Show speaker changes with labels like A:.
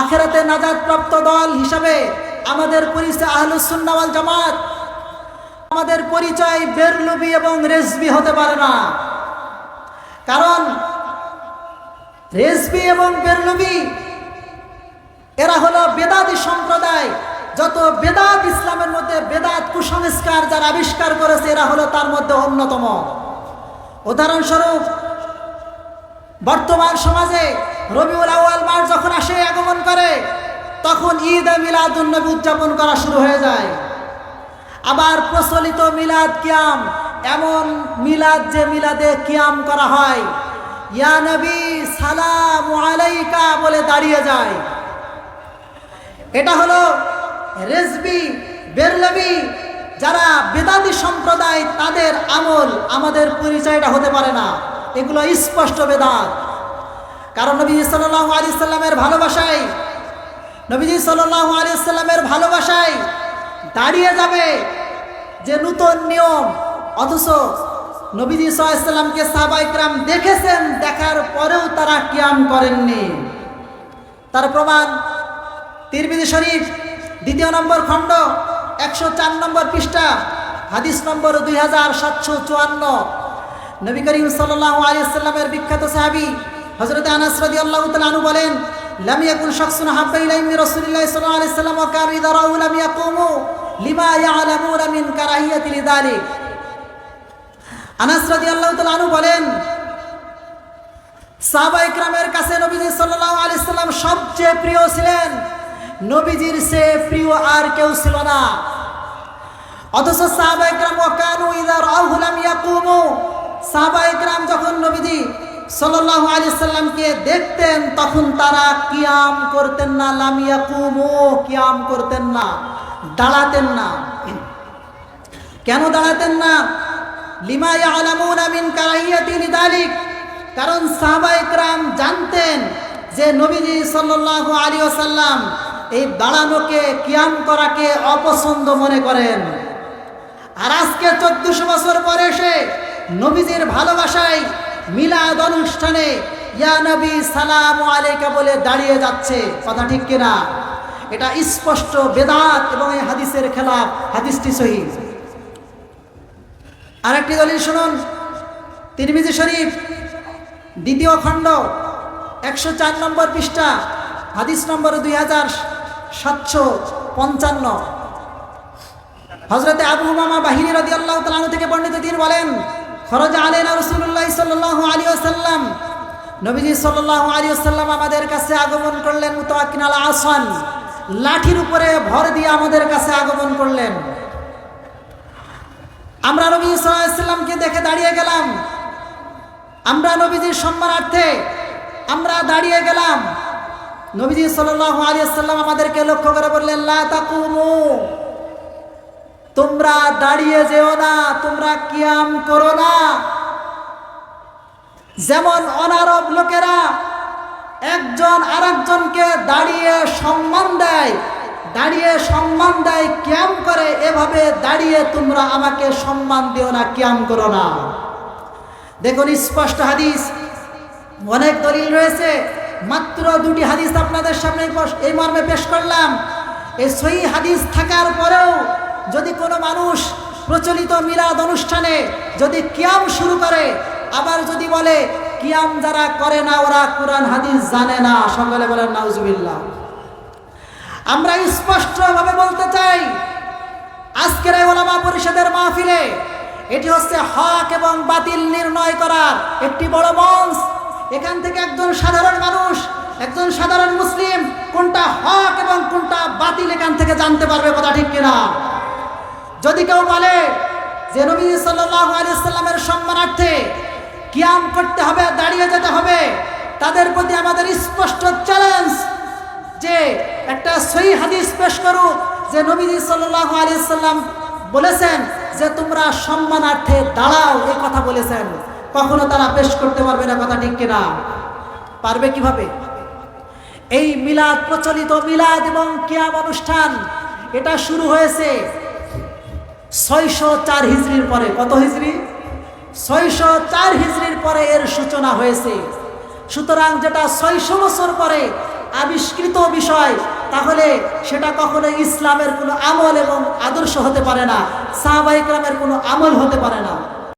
A: আখেরাতে নাজাদ প্রাপ্ত দল হিসাবে আমাদের পরিচয় আহলুসুন্নাওয়াল জামাত, আমাদের পরিচয় বেরলুবি এবং রেসবি হতে পারে না। কারণ রেসবি এবং বেরলুবি, এরা হলো বেদাতি সম্প্রদায়। যত বেদাত ইসলামের মধ্যে বেদাত কুসংস্কার যারা আবিষ্কার করেছে, এরা হলো তার মধ্যে অন্যতম। উদাহরণস্বরূপ, বর্তমান সমাজে রবিউল আসে আগমন করে, তখন ঈদ মিলাদুন নবী উদযাপন করা শুরু হয়ে যায়। আবার প্রচলিত মিলাদ কিয়াম, এমন মিলাদ যে মিলাদে কিয়াম করা হয়, ইয়া নবী, সালাম আলাইকা বলে দাঁড়িয়ে যায়। এটা হলো রেজবি, বেরলবি, যারা বেদাতি সম্প্রদায়, তাদের আমল, আমাদের পরিচয়টা হতে পারে না। এগুলো স্পষ্ট বেদাত। কারণ নবী সাল্লাহ আলি সাল্লামের ভালোবাসায় নবীজি সাল্লাহ আলি সাল্লামের ভালোবাসায় দাঁড়িয়ে যাবে যে নূতন নিয়ম। অথচ নবীজি সাল্লামকে সাহাবাইকরাম দেখেছেন, দেখার পরেও তারা কিয়াম করেননি। তার প্রমাণ, তিরমিজি শরীফ, দ্বিতীয় নম্বর খণ্ড, একশো চার নম্বর পৃষ্ঠা, হাদিস নম্বর দুই হাজার সাতশো চুয়ান্ন। নবী করিম সাল্লাহ আলিয়াল্লামের বিখ্যাত সাহাবি হজরত আনাস রাদি আল্লাহ তালু বলেন, লাম ইয়াকুন শাখসুন হাব্বা ইলাইহি রাসূলুল্লাহ সাল্লাল্লাহু আলাইহি সাল্লাম ওয়া কানু ইযা রাউ লাম কারাহিয়াতি আনাস বলেন, সাহাবা ইকরামের কাছে নবীজি সাল্লাল্লাহু আলাইহি সাল্লাম সবচেয়ে প্রিয় ছিলেন। নবীজির সে প্রিয় আর কেউ ছিল না। অথচ সাহাবা ইকরাম ওয়াকানু ইযা রাউহু লাম ইয়াকুমু। সাহাবা ইকরাম যখন নবীজি সাল্লাল্লাহু আলাইহি সাল্লামকে দেখতেন, তখন তারা কিয়াম করতেন না, লাম ইয়াকুমু, কিয়াম করতেন না, দাঁড়াতেন না। কেন দাঁড়াতেন না? লিমা ইয়ালামুনা মিন কারাহিয়াতি লিদালিক। কারণ সাহাবা ইকরাম জানতেন যে নবীজি সাল্লাল্লাহু আলাইহি ওয়াসাল্লাম এই দাঁড়ানোকে, কিয়াম করাকে অপছন্দ মনে করেন। আর আজকে চোদ্দশো বছর পরে এসে নবীজির ভালোবাসায় মিলাদ অনুষ্ঠানে, ইয়া নবী, সালাম আলাইকা বলে দাঁড়িয়ে যাচ্ছে। কথা ঠিক কিনা? এটা স্পষ্ট বেদাত এবং এই হাদিসের খেলাফ, হাদিসটি সহি। আরেকটি দলিল শুনুন। তিরমিজি শরীফ, দ্বিতীয় খণ্ড, একশো চার নম্বর পৃষ্ঠা, হাদিস নম্বর দুই হাজার সাতশো পঞ্চান্ন। হজরতে আবু মামা বাহিনী রদি আল্লাহ তালু থেকে বর্ণিত তিনি বলেন ফরজ আলেনা রসুল্লাহ সাল্লাহ আলী আসাল্লাম নবীজি সাল্লাহ আলী আসাল্লাম আমাদের কাছে আগমন করলেন মুতাকিন আল আসান। লাঠির উপরে ভর দিয়ে আমাদের কাছে আগমন করলেন। আমরা নবী সাল্লামকে দেখে দাঁড়িয়ে গেলাম। আমরা নবীজির সম্মানার্থে আমরা দাঁড়িয়ে গেলাম। নবীজি সাল্লাহ আলী আসাল্লাম আমাদেরকে লক্ষ্য করে বললেন, লা তাকুমু। তোমরা দাঁড়িয়ে যেও না, তোমরা কিয়াম করো না। যেমন অনারব লোকেরা একজন আরেকজনকে দাঁড়িয়ে সম্মান দেয়, দাঁড়িয়ে সম্মান দেয়, ক্যাম করে, এভাবে দাঁড়িয়ে তোমরা আমাকে সম্মান দিও না, ক্যাম করো না। দেখুন স্পষ্ট হাদিস, অনেক দলিল রয়েছে, মাত্র দুটি হাদিস আপনাদের সামনে এই মর্মে পেশ করলাম। এই সহি হাদিস থাকার পরেও যদি কোনো মানুষ প্রচলিত মিলাদ অনুষ্ঠানে যদি কিয়াম শুরু করে, আবার যদি বলে, কিয়াম যারা করে না, ওরা কোরআন, হাদিস জানে না, সকলে বলেন, নাউজুবিল্লাহ। আমরা স্পষ্টভাবে বলতে চাই, আজকের ওলামা পরিষদের মাহফিলে এটি হচ্ছে হক এবং বাতিল নির্ণয় করার একটি বড় মঞ্চ। এখান থেকে একজন সাধারণ মানুষ, একজন সাধারণ মুসলিম কোনটা হক এবং কোনটা বাতিল এখান থেকে জানতে পারবে, কথা ঠিক কিনা? যদি কেউ বলে যে নবী আলিয়াল্লামের সম্মানার্থে কিয়াম করতে হবে, দাঁড়িয়ে যেতে হবে, তাদের প্রতি আমাদের স্পষ্ট চ্যালেঞ্জ যে একটা সই হাদিস পেশ করুক যে নবীজি সাল্লাহ বলেছেন যে তোমরা সম্মানার্থে দাঁড়াও এই কথা বলেছেন। কখনো তারা পেশ করতে পারবে না কথা ঠিক কিনা? পারবে কীভাবে? এই মিলাদ প্রচলিত মিলাদ এবং কিয়াম অনুষ্ঠান, এটা শুরু হয়েছে ছয়শো চার হিজড়ির পরে, কত হিজড়ি ছয়শো চার হিজড়ির পরে এর সূচনা হয়েছে। সুতরাং যেটা ছয়শো বছর পরে আবিষ্কৃত বিষয়, তাহলে সেটা কখনো ইসলামের কোনো আমল এবং আদর্শ হতে পারে না সাহাবাইকরামের কোনো আমল হতে পারে না।